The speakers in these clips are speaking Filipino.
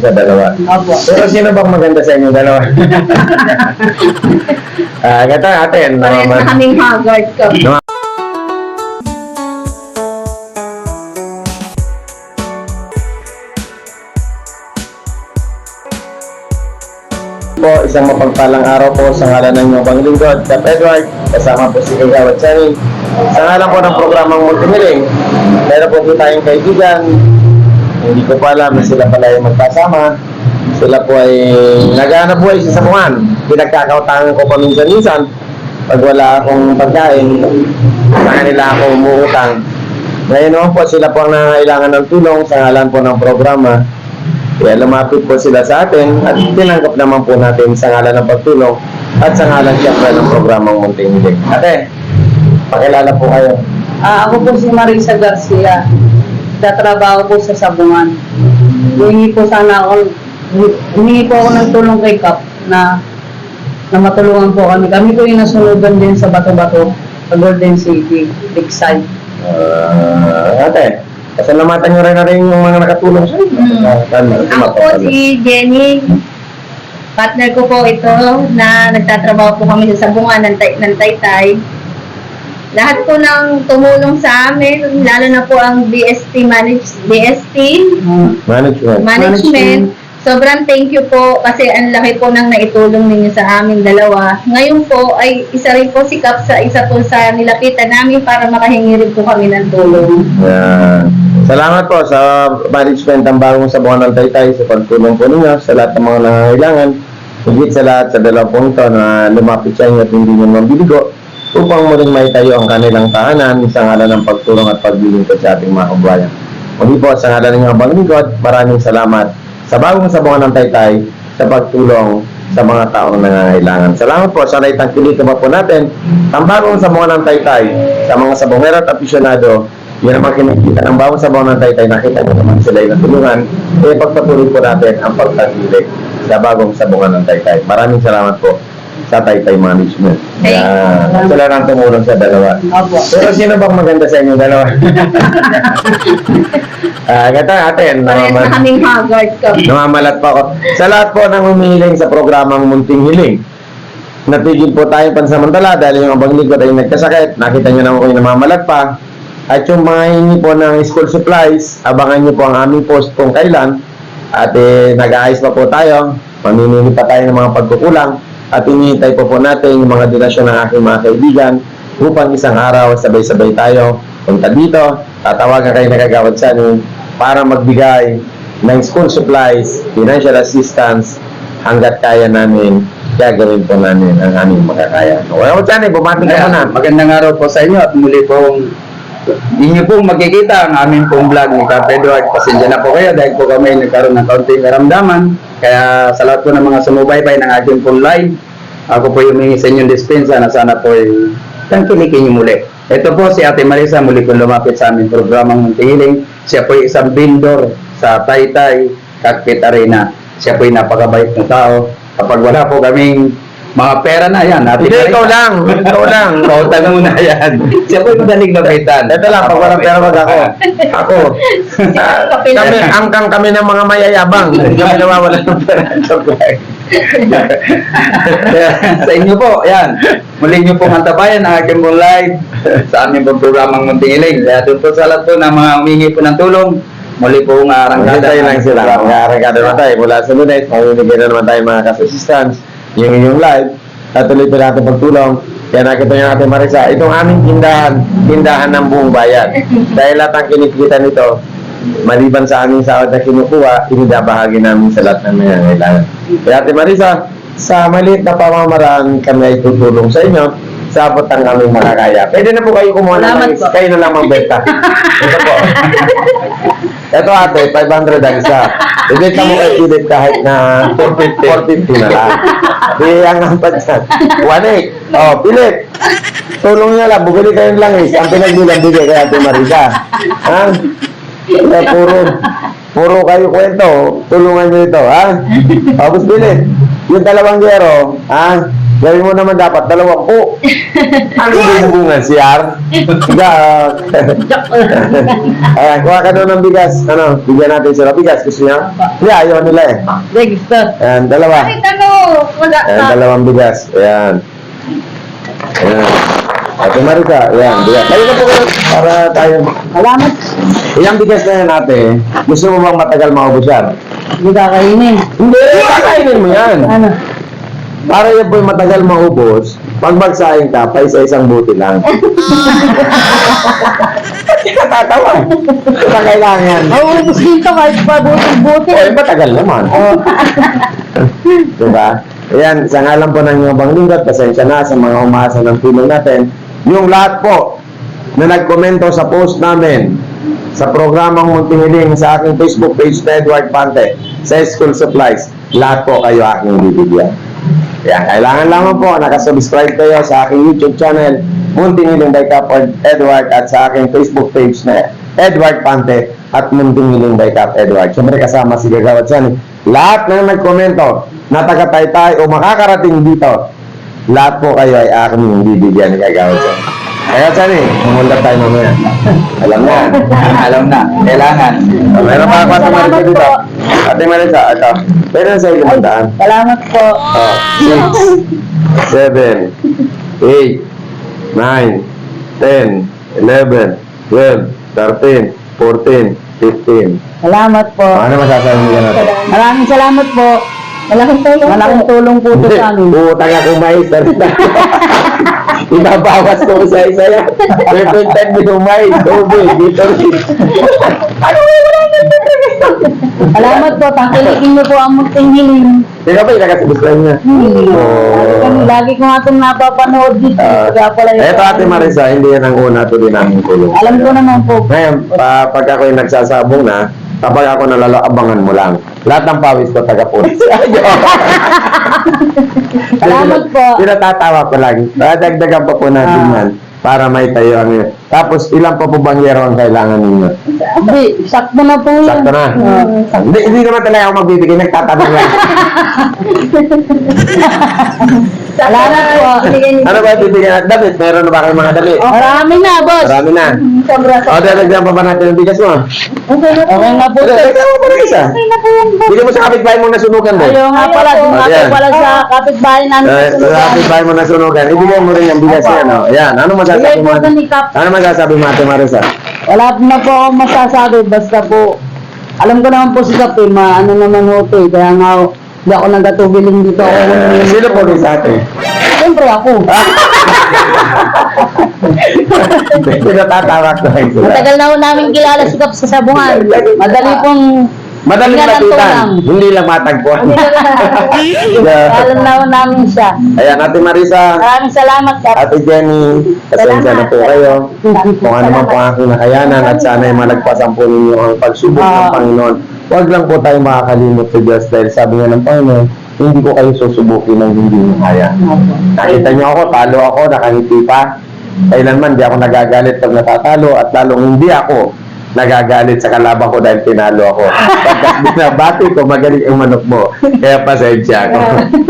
sa dalawa. Opo. Pero sino bang maganda sa inyo dalawa? Ah, gata atin. Parehas na kaming haggard ka. No. po, isang mapagpalang araw po sa ngalan ng inyong Panglingkod, Cap Edward, kasama po si Kagawad Chani. Sa ngalan po ng programang Multimiling, meron po po tayong kaibigan, hindi ko pa alam na sila pala ay magkasama. Sila po ay naghahanap buhay sa Samuan. Pinagkakautangan ko paminsan-minsan. Pag wala akong pagkain, sa kanila ako umuutang. Ngayon naman po, sila po ang nangangailangan ng tulong sa ngalan po ng programa. Kaya lumapit po sila sa atin at tinanggap naman po natin sa ngalan ng pagtulong at sa ngalan siyempre ng programang Munting Hiling. Ate, pakilala po kayo. Ah, ako po si Marisa Garcia. Tatrabaho po sa Sabungan. Humingi po sana ako, humingi po ako ng tulong kay Kap na na matulungan po kami. Kami po yung nasunugan din sa Bato-Bato, sa Golden City, Lakeside. Ah, ate, pasalamatan nyo rin na rin yung mga nakatulong sa inyo. Tama, Ako po si Jenny. Partner ko po ito na nagtatrabaho po kami sa sabungan ng, tay- ng Taytay. Lahat po ng tumulong sa amin, lalo na po ang DST manage DST Ah, Management. management. Sobrang thank you po kasi ang laki po ng naitulong ninyo sa aming dalawa. Ngayon po ay isa rin po si Kap sa isa po sa nilapitan namin para makahingi rin po kami ng tulong. Yan. Salamat po sa management ng bagong sabungan ng Taytay sa pagtulong po ninyo sa lahat ng mga nangangailangan. Higit sa lahat sa dalawang ito na lumapit sa inyo at hindi nyo mambiligo upang muling maitayo ang kanilang tahanan sa ngalan ng pagtulong at paglilingkod sa ating mga kabayan. Muli po sa ngalan ng inyong banglingkod, maraming salamat sa bagong sabungan ng Taytay sa pagtulong sa mga taong nangangailangan. Salamat po sa naitang kilito pa po natin ang bagong sabungan ng Taytay sa mga sabongero at apisyonado yun naman kinikita ng bawang sa ng taytay, nakita nyo naman sila yung natulungan, eh pagpatuloy po natin ang pagtatilig sa bagong sabungan ng taytay. Maraming salamat po sa Taytay Management. Thank Yan. Sila lang tumulong sa dalawa. Opo. Pero sino bang maganda sa inyo dalawa? Ah, gata atin. Parehas na kaming haggard ka. Namamalat pa ako. Sa lahat po ng humihiling sa programang Munting Hiling, natigil po tayo pansamantala dahil yung abang lingkod ay nagkasakit. Nakita nyo naman ko yung namamalat pa. At yung mga hingi po ng school supplies, abangan nyo po ang aming post kung kailan. At eh, nag-aayos pa po tayo. Mamimili pa tayo ng mga pagkukulang. At hinihintay po po natin yung mga donasyon ng aking mga kaibigan upang isang araw sabay-sabay tayo punta dito. Tatawagan kayo nagagawad sa amin para magbigay ng school supplies, financial assistance, hanggat kaya namin, gagawin po namin ang aming makakaya. Well, Chani, bumati ka muna. Magandang araw po sa inyo at muli pong inyo pong makikita ang aming pong vlog ni Cap Edward. Pasensya na po kayo dahil po kami nagkaroon ng kaunting karamdaman. Kaya sa lahat po ng mga sumubaybay ng aking pong live, ako po yung sa inyong dispensa na sana po ay tangkilikin niyo muli. Ito po si Ate Marisa, muli po lumapit sa aming programang Muntihiling. Siya po ay isang vendor sa Taytay Cockpit Arena. Siya po ay napakabait na tao. Kapag wala po kaming mga pera na yan, Ate Hindi, ikaw lang. Ikaw lang. Pautang muna yan. Siya po yung madaling lapitan. Ito lang, pag walang pera wag ako. Ako. Ah, kami, angkang kami ng mga mayayabang. Hindi kami nawawala ng pera. Sa inyo po, yan. Muli nyo pong antabayan ang aking pong live sa aming pong programang Munting Iling. Kaya doon po sa lahat po ng mga humingi po ng tulong, muli po ng arangkada. Hintay lang sila. Mag-aarangkada naman tayo. Mula sa lunes, mamimigay na naman tayo mga kas-assistance. Yung inyong live. Tatuloy pa natin pagtulong. Kaya nakita niyo natin Marisa, itong aming tindahan, tindahan ng buong bayan. Dahil lahat ang kinikita nito, maliban sa aming sahod na kinukuha, inibabahagi namin sa lahat ng nangangailangan. Kaya Ate Marisa, sa maliit na pamamaraan kami ay tutulong sa inyo sa abot ang aming makakaya. Pwede na po kayo kumuha ng Salamat mais. po. Kayo na lang magbenta. Ito po. Ito ate, 500 ang isa. Ibenta mo kay Philip kahit na 450, 450 na lang. Di ang apat yan. Wanik. Oh, Philip. Tulong niya lang, bumili kayo ng langis. Ang pinagbilang bigay kay Ate Marisa. Ha? Kaya puro, puro kayo kwento. Tulungan niyo ito, ha? Tapos Philip, yung dalawang gero, ha? Gawin mo naman dapat dalawampu. Ano yung bubungan? CR? Higa. Ayan, kuha ka doon ng bigas. Ano, bigyan natin sila bigas. Gusto niya? Hindi, ayaw nila eh. Hindi, gusto. Ayan, dalawa. Bakit ano? Wala Ayan, dalawang bigas. Ayan. Ayan. Ate Marika, ayan, bigas. Tayo na po kayo para tayo. Salamat. Iyang bigas na yan ate. Gusto mo bang matagal maubos yan? Hindi kakainin. Hindi, kakainin mo yan. Ano? Para yan po'y matagal maubos, pag magsaing ka, pa isa-isang buti lang. Natatawa. Ito kailangan. Mauubos dito kahit pa buti-buti. Eh, matagal naman. diba? Ayan, sa ngalan po ng inyong banglinggot, pasensya na sa mga umasa ng tulong natin. Yung lahat po na nagkomento sa post namin sa programang Muntingiling sa aking Facebook page na Edward Pante sa School Supplies, lahat po kayo aking bibigyan. Kaya kailangan lamang po nakasubscribe kayo sa aking YouTube channel Muntingiling by Cap Edward at sa aking Facebook page na Edward Pante at Muntingiling by Cap Edward. Siyempre kasama si Gagawad Sani. Lahat na nagkomento na taga-taytay o makakarating dito, lahat po kayo ay aking bibigyan ni Gagawad Sani. Kaya Sani, umulad tayo mamaya. Alam na. Alam na, kailangan. Oh, meron pa ako Ate Marisa dito. Ate Marisa, ito. Meron sa iyo limandaan. Salamat po. Oh, six, seven, eight, nine, ten, eleven, twelve, thirteen, fourteen, fifteen. Salamat po. Ano masasabi mo yan natin? Maraming salamat po. Malaking tulong Malaking po. tulong po ito sa amin. utang ako may Ibabawas ko sa isa yan. Perfect time ni Umay. Tubig, dito rin. Ano ba wala na Salamat po. Tangkilikin niyo po ang munting hiling. Hindi ka ba nakasubscribe niya? Lagi, lagi ko nga itong napapanood dito. Ah, Kaya pala yun. Eto Ate Marisa, hindi yan ang una tuloy namin tulong. Alam ko naman po. Ngayon, pa, pag ako yung nagsasabong na, kapag ako nalalo, abangan mo lang. Lahat ng pawis ko taga-pulis. Salamat po. Pinatatawa ko lang. Dadagdagan pa po natin Ah. yan para may tayo ang Tapos, ilan pa po bangyero ang kailangan ninyo? Hindi, sakto na po yun. Sakto na. Hindi, hindi naman talaga ako magbibigay. Nagtatanong lang. Salamat po. Binigay niyo. ano ba bibigyan natin? Damit? Meron na ba kayong mga damit? Marami na, boss. Marami na. Sobra sa... O, dadagdagan pa ba natin ang bigas mo? Okay na po. Okay na po. sir. Dadagdagan mo pa rin isa. Okay na po yan. Bili mo sa kapitbahay mo nasunugan doon. Ayaw nga pala, po. dumating Ayan. pala sa kapitbahay namin. Eh, sa kapitbahay mo nasunugan. Ibigay mo rin yung bigas Opo. yan. Oh. Yan. Ano Bigay masasabi mo? po ito ni Kap. Ano masasabi mo Ate Marisa? Wala na po akong masasabi, basta po, alam ko naman po si Kap eh, maano naman ho ito eh, kaya nga ho, hindi ako nagkatubiling dito ako. Eh, sino po rin sa atin? Siyempre ako. Pinatatawa ko lang sila. Matagal na ho namin kilala si Kap sa sabungan. Madali pong, Madaling ang lapitan. Hindi lang matagpuan. alam na namin siya. Ayan, Ate Marisa. Maraming salamat Kap. Ate Jenny, pasensya na po kayo. Kung ano man po ang aking nakayanan at sana ay malagpasan po ninyo ang pagsubok ng. Panginoon. Huwag lang po tayo makakalimot sa Diyos dahil sabi nga ng Panginoon, hindi ko kayo susubukin ng hindi mo kaya. Nakita niyo ako, talo ako, nakangiti pa. Kailanman di ako nagagalit pag natatalo at lalong hindi ako nagagalit sa kalaban ko dahil tinalo ako. Pagkat binabati ko, magaling ang manok mo. Kaya pasensya ako.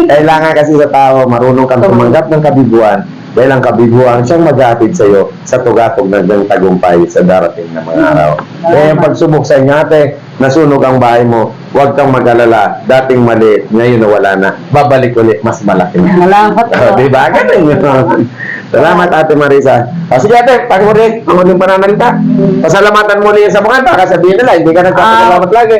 Kailangan kasi sa tao, marunong kang tumanggap ng kabiguan dahil ang kabiguan siyang maghatid sa iyo sa tugatog ng ng tagumpay sa darating na mga araw. Kaya yung pagsubok sa inyo ate, nasunog ang bahay mo, huwag kang mag-alala. Dating maliit, ngayon na wala na. Babalik ulit, mas malaki na. Salamat Oh, po. di ba? Ganun yun. Salamat Ate Marisa. O sige ate, pag muli, ang huling pananalita. Pasalamatan muli sa mga baka sabihin nila, hindi ka nagpapasalamat lagi.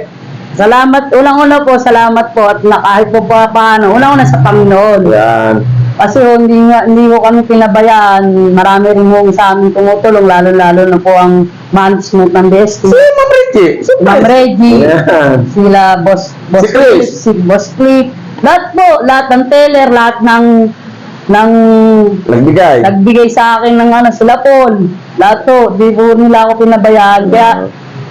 Salamat, unang-una po, salamat po at na kahit po pa paano, unang-una sa Panginoon. Yan. Kasi ho, hindi, nga, hindi ko kami pinabayaan. Marami rin ho sa amin tumutulong, lalo-lalo na po ang management ng BST. Si Ma'am Reggie. Si Ma'am Reggie, Yan. sila Boss, boss Si Chris. Cliff, si Boss Cliff. Lahat po, lahat ng teller, lahat ng ng Nagbigay. nagbigay sa akin ng ano, sila Paul. Lahat po, di po nila ako pinabayaan. Kaya,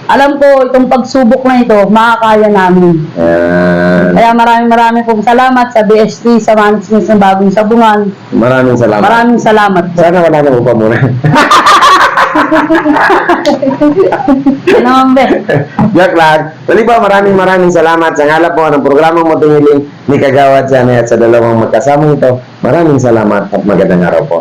alam ko, itong pagsubok na ito, makakaya namin. Yan. Kaya maraming maraming pong salamat sa BST, sa management ng bagong sabungan. Maraming salamat. Maraming salamat. Sana wala na upa muna. Naman, be? Joke lang. Muli po, maraming maraming salamat sa ngala po ng programa mo tiniling ni Kagawad Sanay at sa dalawang magkasamang ito. Maraming salamat at magandang araw po.